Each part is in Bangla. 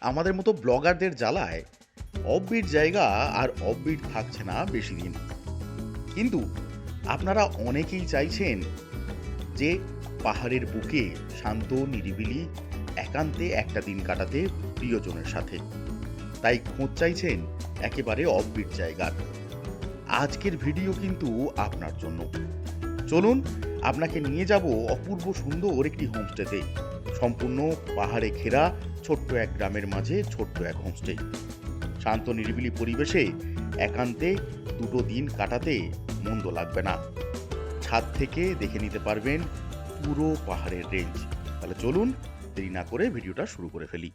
আমাদের মতো ব্লগারদের জ্বালায় অফবিট জায়গা আর অফবিট থাকছে না বেশি দিন। কিন্তু আপনারা অনেকেই চাইছেন যে পাহাড়ের বুকে শান্ত, নিরিবিলি, একান্তে একটা দিন কাটাতে প্রিয়জনের সাথে। তাই খোঁজ চাইছেন একেবারে অফবিট জায়গার। আজকের ভিডিও কিন্তু আপনার জন্য। চলুন, আপনাকে নিয়ে যাব অপূর্ব সুন্দর একটি হোমস্টেতে। সম্পূর্ণ পাহাড়ে ঘেরা ছোট্ট এক গ্রামের মাঝে ছোট্ট এক হোমস্টে শান্ত, নিরিবিলি পরিবেশে একান্তে দুটো দিন কাটাতে মন্দ লাগবে না। ছাদ থেকে দেখে নিতে পারবেন পুরো পাহাড়ের রেঞ্জ। তাহলে চলুন দেরি না করে ভিডিওটা শুরু করে ফেলি।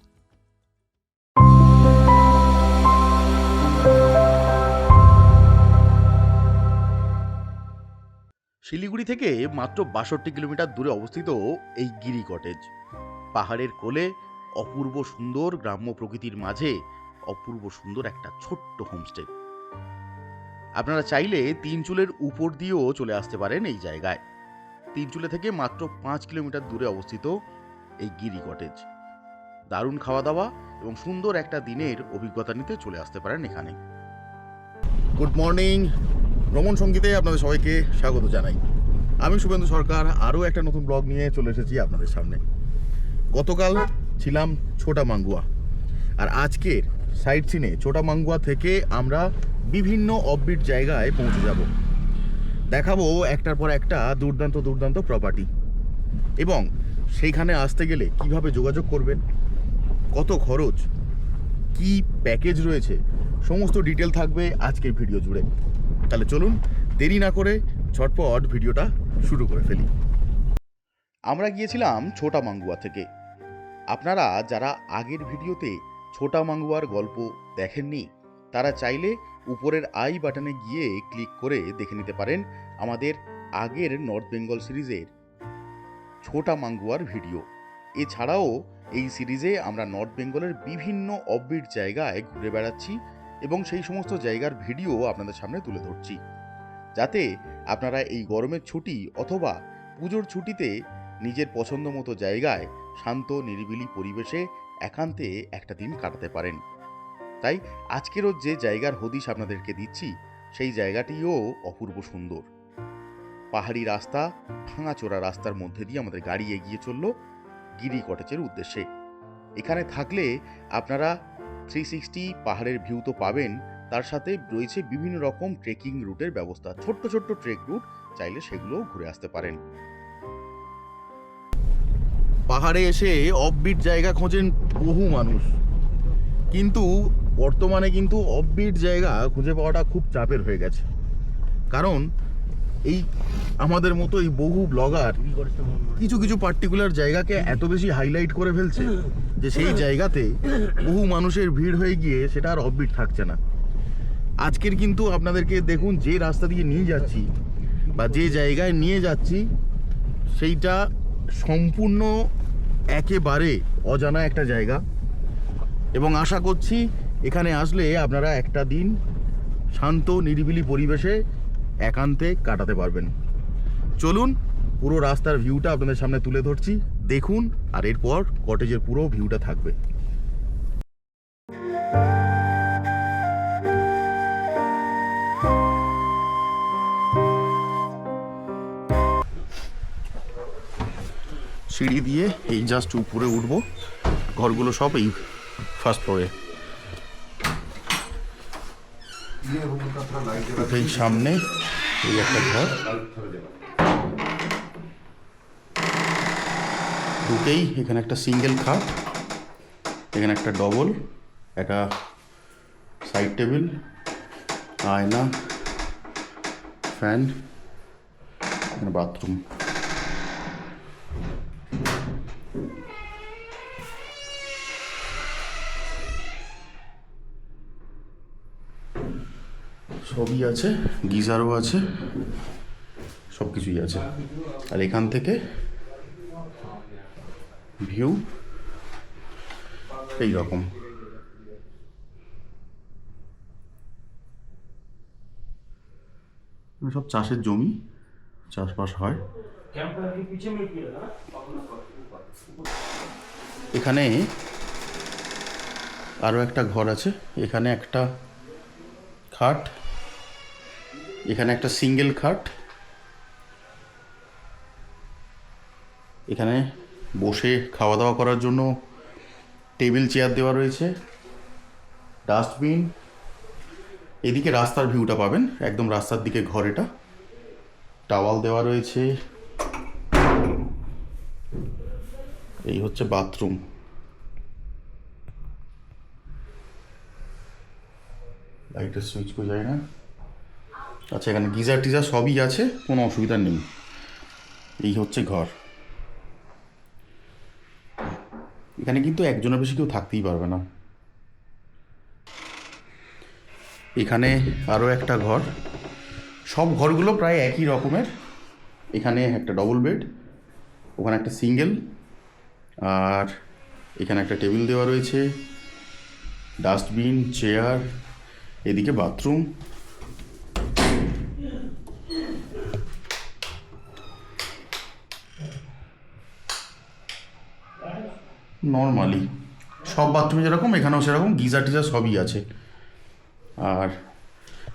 শিলিগুড়ি থেকে মাত্র বাষট্টি কিলোমিটার দূরে অবস্থিত এই গিরি কটেজ। পাহাড়ের কোলে অপূর্ব সুন্দর গ্রাম্য প্রকৃতির মাঝে অপূর্ব সুন্দর একটা ছোট্ট হোমস্টে আপনারা চাইলে তিন চুলের উপর দিয়েও চলে আসতে পারেন এই জায়গায়। তিন চুলে থেকে মাত্র পাঁচ কিলোমিটার দূরে অবস্থিত এই গিরি কটেজ দারুণ খাওয়া দাওয়া এবং সুন্দর একটা দিনের অভিজ্ঞতা নিতে চলে আসতে পারেন এখানে। গুড মর্নিং ভ্রমণ সঙ্গীতে আপনাদের সবাইকে স্বাগত জানাই। আমি শুভেন্দু সরকার, আরও একটা নতুন ব্লগ নিয়ে চলে এসেছি আপনাদের সামনে। গতকাল ছিলাম ছোটা মাঙ্গুয়া। আর আজকের সাইট সিনে ছোটা মাঙ্গুয়া থেকে আমরা বিভিন্ন অফবিট জায়গায় পৌঁছে যাব। দেখাবো একটার পর একটা দুর্দান্ত দুর্দান্ত প্রপার্টি এবং সেইখানে আসতে গেলে কীভাবে যোগাযোগ করবেন? কত খরচ? কি প্যাকেজ রয়েছে? সমস্ত ডিটেল থাকবে আজকের ভিডিও জুড়ে। তাহলে চলুন দেরি না করে ঝটপট ভিডিওটা শুরু করে ফেলি। আমরা গিয়েছিলাম ছোটা মাঙ্গুয়া থেকে। আপনারা যারা আগের ভিডিওতে ছোটা মাঙ্গুয়ার গল্প দেখেননি, তারা চাইলে উপরের আই বাটনে গিয়ে ক্লিক করে দেখে নিতে পারেন আমাদের আগের নর্থ বেঙ্গল সিরিজের ছোটা মাঙ্গুয়ার ভিডিও। এছাড়াও এই সিরিজে আমরা নর্থ বেঙ্গলের বিভিন্ন অববিট জায়গায় ঘুরে বেড়াচ্ছি এবং সেই সমস্ত জায়গার ভিডিও আপনাদের সামনে তুলে ধরছি। যাতে আপনারা এই গরমের ছুটি অথবা পুজোর ছুটিতে নিজের পছন্দ মতো জায়গায় শান্ত, নিরিবিলি পরিবেশে একান্তে একটা দিন কাটাতে পারেন। তাই আজকেরও যে জায়গার হদিশ আপনাদেরকে দিচ্ছি, সেই জায়গাটিও অপূর্ব সুন্দর। পাহাড়ি রাস্তা, ভাঙাচোরা রাস্তার মধ্যে দিয়ে আমাদের গাড়ি এগিয়ে চলল গিরি কটেজের উদ্দেশ্যে। এখানে থাকলে আপনারা থ্রি সিক্সটি পাহাড়ের ভিউ তো পাবেন, তার সাথে রয়েছে বিভিন্ন রকম ট্রেকিং রুটের ব্যবস্থা। ছোট্ট ছোট্ট ট্রেক রুট, চাইলে সেগুলোও ঘুরে আসতে পারেন। পাহাড়ে এসে অফবিট জায়গা খোঁজেন বহু মানুষ। কিন্তু বর্তমানে কিন্তু অফবিট জায়গা খুঁজে পাওয়াটা খুব চাপের হয়ে গেছে। কারণ এই আমাদের মতো এই বহু ব্লগার কিছু কিছু পার্টিকুলার জায়গাকে এত বেশি হাইলাইট করে ফেলছে যে সেই জায়গাতে বহু মানুষের ভিড় হয়ে গিয়ে সেটা আর অফবিট থাকছে না। আজকের কিন্তু আপনাদেরকে দেখুন যে রাস্তা দিয়ে নিয়ে যাচ্ছি বা যে জায়গায় নিয়ে যাচ্ছি, সেইটা সম্পূর্ণ একেবারে অজানা একটা জায়গা। এবং আশা করছি এখানে আসলে আপনারা একটা দিন শান্ত, নিরিবিলি পরিবেশে একান্তে কাটাতে পারবেন। চলুন পুরো রাস্তার ভিউটা আপনাদের সামনে তুলে ধরছি, দেখুন, আর এরপর কটেজের পুরো ভিউটা থাকবে। সিঁড়ি দিয়ে এই জাস্ট উপরে উঠবো। ঘরগুলো সব এই ফার্স্ট ফ্লোরে এই সামনে এই একটা ঘর। ঢুকেই এখানে একটা সিঙ্গেল খাট, এখানে একটা ডবল একটা সাইড টেবিল আয়না ফ্যান বাথরুম সবই আছে, গিজারও আছে সব কিছুই আছে। আর এখান থেকে ভিউ এই রকম সব চাষের জমি চাষবাস হয়। এখানে আরও একটা ঘর আছে, এখানে একটা খাট, এখানে একটা সিঙ্গেল খাট, এখানে বসে খাওয়া দাওয়া করার জন্য টেবিল, চেয়ার দেওয়া রয়েছে, ডাস্টবিন। এদিকে রাস্তার ভিউটা পাবেন, একদম রাস্তার দিকে ঘর এটা। টাওয়াল দেওয়া রয়েছে। এই হচ্ছে বাথরুম। লাইটের সুইচ যায় না। আচ্ছা এখানে গিজার টিজার সবই আছে, কোনো অসুবিধা নেই। এই হচ্ছে ঘর। এখানে কিন্তু একজনের বেশি কেউ থাকতেই পারবে না। এখানে আরও একটা ঘর। সব ঘরগুলো প্রায় একই রকমের। এখানে একটা ডবল বেড ওখানে একটা সিঙ্গেল আর এখানে একটা টেবিল দেওয়া রয়েছে, ডাস্টবিন, চেয়ার, এদিকে বাথরুম। নর্মালি, সব বাথরুমে যেরকম, এখানেও সেরকম, গিজার টিজার সবই আছে। আর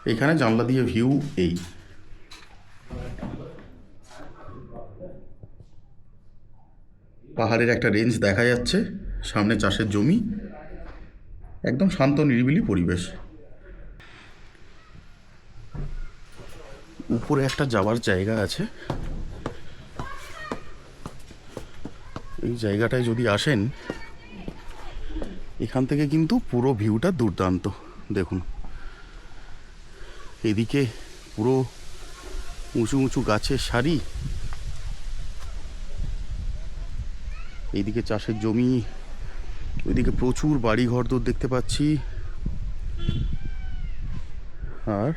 এখানে জানলা দিয়ে ভিউ এই। পাহাড়ের একটা রেঞ্জ দেখা যাচ্ছে, সামনে চাষের জমি, একদম শান্ত নিরিবিলি পরিবেশ। উপরে একটা যাওয়ার জায়গা আছে। এই জায়গাটায় যদি আসেন, এখান থেকে কিন্তু পুরো ভিউটা দুর্দান্ত, দেখুন। এদিকে পুরো উঁচু উঁচু গাছের সারি এইদিকে চাষের জমি, ওইদিকে প্রচুর বাড়ি ঘর ঘরদোর দেখতে পাচ্ছি। আর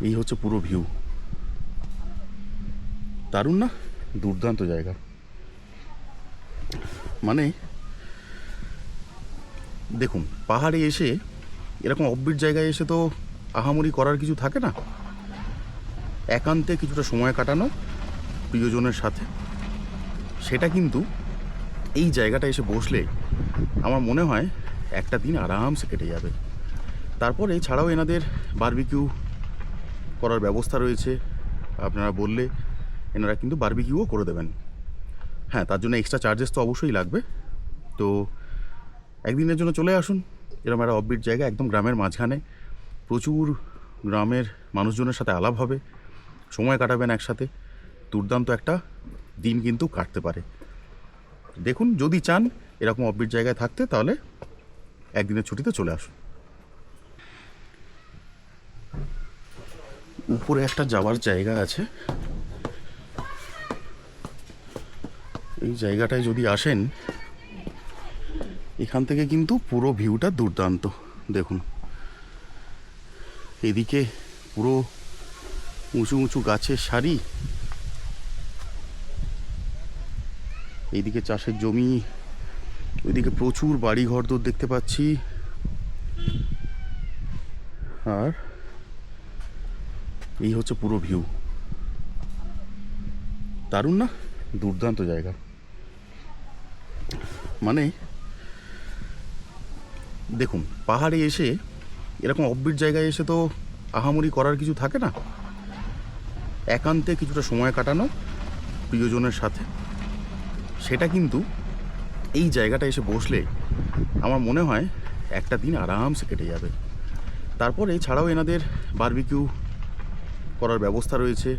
এই হচ্ছে পুরো ভিউ দারুণ না? দুর্দান্ত জায়গা। মানে দেখুন, পাহাড়ে এসে এরকম অব্বির জায়গায় এসে তো আহামরি করার কিছু থাকে না। একান্তে কিছুটা সময় কাটানো প্রিয়জনের সাথে। সেটা কিন্তু এই জায়গাটা এসে বসলে আমার মনে হয় একটা দিন আরামসে কেটে যাবে। তারপরে এছাড়াও এনাদের বার্বিকিউ করার ব্যবস্থা রয়েছে। আপনারা বললে এনারা কিন্তু বার্বিকিউও করে দেবেন। হ্যাঁ তার জন্য এক্সট্রা চার্জেস তো অবশ্যই লাগবে। তো একদিনের জন্য চলে আসুন। এরকম একটা অফবিট জায়গা একদম গ্রামের মাঝখানে। প্রচুর গ্রামের মানুষজনের সাথে আলাপ হবে। সময় কাটাবেন একসাথে। দুর্দান্ত একটা দিন কিন্তু কাটতে পারে। দেখুন, যদি চান এরকম অফবিট জায়গায় থাকতে, তাহলে একদিনের ছুটিতে চলে আসুন। উপরে একটা যাওয়ার জায়গা আছে। এই জায়গাটায় যদি আসেন, এখান থেকে কিন্তু পুরো ভিউটা দুর্দান্ত। দেখুন, এদিকে পুরো উঁচু উঁচু গাছের সারি। এইদিকে চাষের জমি, ওইদিকে প্রচুর বাড়ি ঘরদোর দেখতে পাচ্ছি। আর এই হচ্ছে পুরো ভিউ দারুণ না? দুর্দান্ত জায়গা। মানে দেখুন, পাহাড়ে এসে এরকম অব্বির জায়গায় এসে তো আহামরি করার কিছু থাকে না? একান্তে কিছুটা সময় কাটানো প্রিয়জনের সাথে। সেটা কিন্তু এই জায়গাটা এসে বসলে আমার মনে হয় একটা দিন আরামসে কেটে যাবে। তারপরে এছাড়াও এনাদের বার্বিকিউ করার ব্যবস্থা রয়েছে।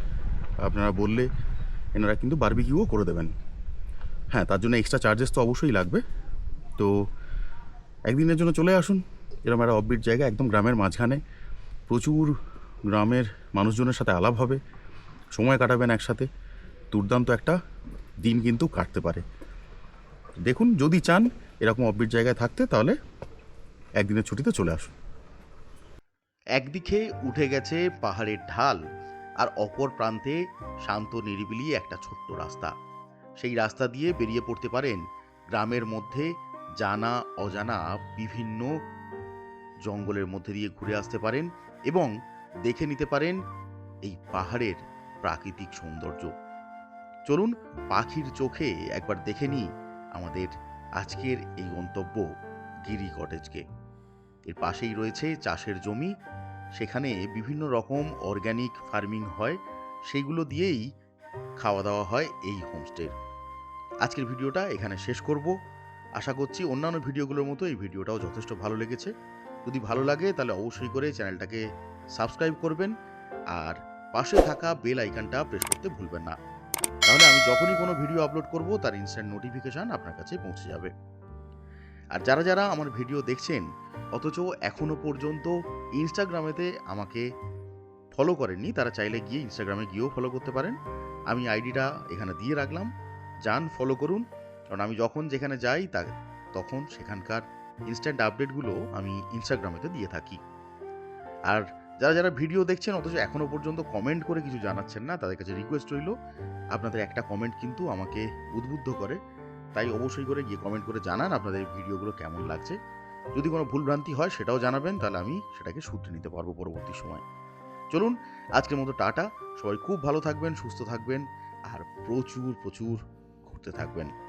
আপনারা বললে এনারা কিন্তু বার্বিকিউও করে দেবেন। হ্যাঁ তার জন্য এক্সট্রা চার্জেস তো অবশ্যই লাগবে। তো একদিনের জন্য চলে আসুন। এরকম একটা অফবিট জায়গা একদম গ্রামের মাঝখানে। প্রচুর গ্রামের মানুষজনের সাথে আলাপ হবে। সময় কাটাবেন একসাথে। দুর্দান্ত একটা দিন কিন্তু কাটতে পারে। দেখুন, যদি চান এরকম অফবিট জায়গায় থাকতে, তাহলে একদিনের ছুটিতে চলে আসুন। একদিকে উঠে গেছে পাহাড়ের ঢাল, আর অপর প্রান্তে শান্ত নিরিবিলি একটা ছোট্ট রাস্তা। সেই রাস্তা দিয়ে বেরিয়ে পড়তে পারেন গ্রামের মধ্যে জানা অজানা বিভিন্ন জঙ্গলের মধ্যে দিয়ে ঘুরে আসতে পারেন এবং দেখে নিতে পারেন এই পাহাড়ের প্রাকৃতিক সৌন্দর্য। চলুন পাখির চোখে একবার দেখে নিই আমাদের আজকের এই গন্তব্য গিরি কটেজকে। এর পাশেই রয়েছে চাষের জমি, সেখানে বিভিন্ন রকম অর্গ্যানিক ফার্মিং হয় সেইগুলো দিয়েই খাওয়া দাওয়া হয় এই হোমস্টের আজকের ভিডিওটা এখানে শেষ করব। আশা করছি অন্যান্য ভিডিওগুলোর মতো এই ভিডিওটাও যথেষ্ট ভালো লেগেছে। যদি ভালো লাগে তাহলে অবশ্যই করে চ্যানেলটাকে সাবস্ক্রাইব করবেন আর পাশে থাকা বেল আইকনটা প্রেস করতে ভুলবেন না। তাহলে আমি যখনই কোনো ভিডিও আপলোড করব, তার ইনস্ট্যান্ট নোটিফিকেশান আপনার কাছে পৌঁছে যাবে। আর যারা যারা আমার ভিডিও দেখছেন, অথচ এখনও পর্যন্ত ইনস্টাগ্রামেতে আমাকে ফলো করেননি, তারা চাইলে গিয়ে ইনস্টাগ্রামে গিয়েও ফলো করতে পারেন। আমি আইডিটা এখানে দিয়ে রাখলাম। যান ফলো করুন। কারণ আমি যখন যেখানে যাই, তা, তখন সেখানকার ইনস্ট্যান্ট আপডেটগুলো আমি ইনস্টাগ্রামেতে দিয়ে থাকি। আর যারা যারা ভিডিও দেখছেন, অথচ এখনও পর্যন্ত কমেন্ট করে কিছু জানাচ্ছেন না, তাদের কাছে রিকোয়েস্ট রইল, আপনাদের একটা কমেন্ট কিন্তু আমাকে উদ্বুদ্ধ করে। তাই অবশ্যই করে গিয়ে কমেন্ট করে জানান আপনাদের ভিডিওগুলো কেমন লাগছে। যদি কোনো ভুলভ্রান্তি হয়, সেটাও জানাবেন, তাহলে আমি সেটাকে শুধরে নিতে পারব পরবর্তী সময়। চলুন, আজকের মতো টাটা। সবাই খুব ভালো থাকবেন, সুস্থ থাকবেন, আর প্রচুর প্রচুর ঘুরতে থাকবেন।